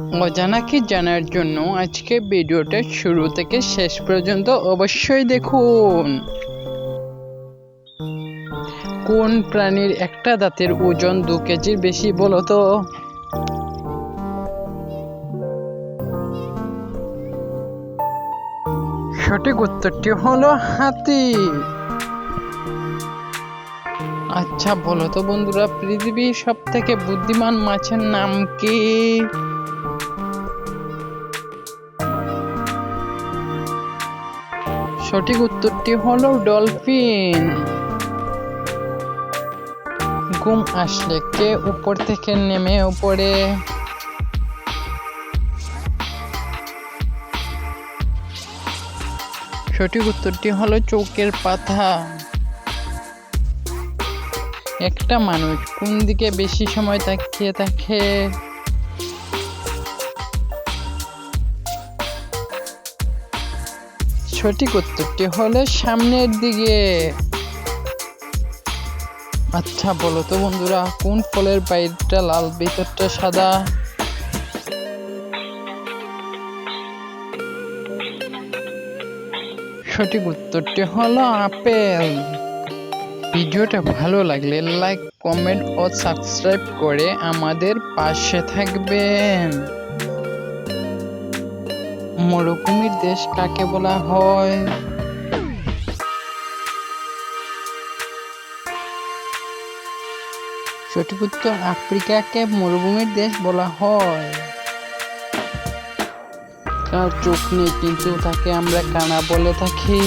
অজানাকে জানার জন্য আজকে ভিডিওটা শুরু থেকে শেষ পর্যন্ত অবশ্যই দেখুন। কোন প্রাণীর একটা দাঁতের ওজন দু কেজির বেশি বলতো সঠিক উত্তরটি হলো হাতি। আচ্ছা বলো তো বন্ধুরা, পৃথিবীর সব থেকে বুদ্ধিমান মাছের নাম কি? সঠিক উত্তরটি হলো ডলফিন। ঘুম আসলে কে উপর থেকে নেমে উপরে সঠিক উত্তরটি হলো চৌকের পাতা। একটা মানুষ কোন দিকে বেশি সময় তাকিয়ে থাকে? সঠিক উত্তরটি হলো সামনের দিকে। আচ্ছা বলো তো বন্ধুরা, কোন ফলের বাইরটা লাল, ভিতরটা সাদা? সঠিক উত্তরটি হলো আপেল। ভিডিওটা ভালো লাগলে লাইক, কমেন্ট ও সাবস্ক্রাইব করে আমাদের পাশে থাকবেন। মরুভূমির দেশ কাকে বলা হয়? সঠিক উত্তর আফ্রিকাকে মরুভূমির দেশ বলা হয়। তার চোখ নেই, কিন্তু তাকে আমরা কানা বলে থাকি।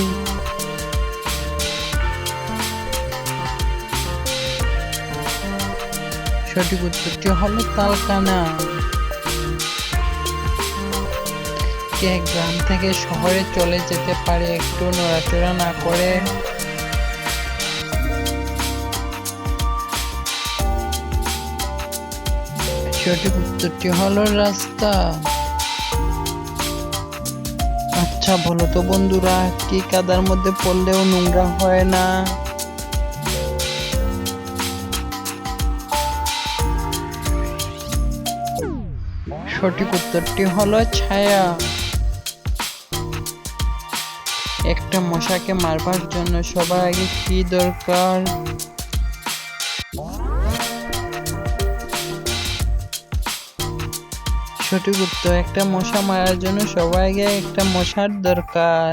সঠিক উত্তরটি হলো তালকানা। কে গ্রাম থেকে শহরে চলে যেতে পারে, একটু নড়াচড়া না করে। সঠিক উত্তরটি হলো রাস্তা। আচ্ছা বলো তো বন্ধুরা, কি কাদার মধ্যে পড়লেও নোংরা হয় না? সঠিক উত্তরটি হলো ছায়া। একটা মশাকে মারবার জন্য সবার আগে কি দরকার? সঠিক উত্তর, একটা মশা মারার জন্য সবার আগে একটা মশার দরকার।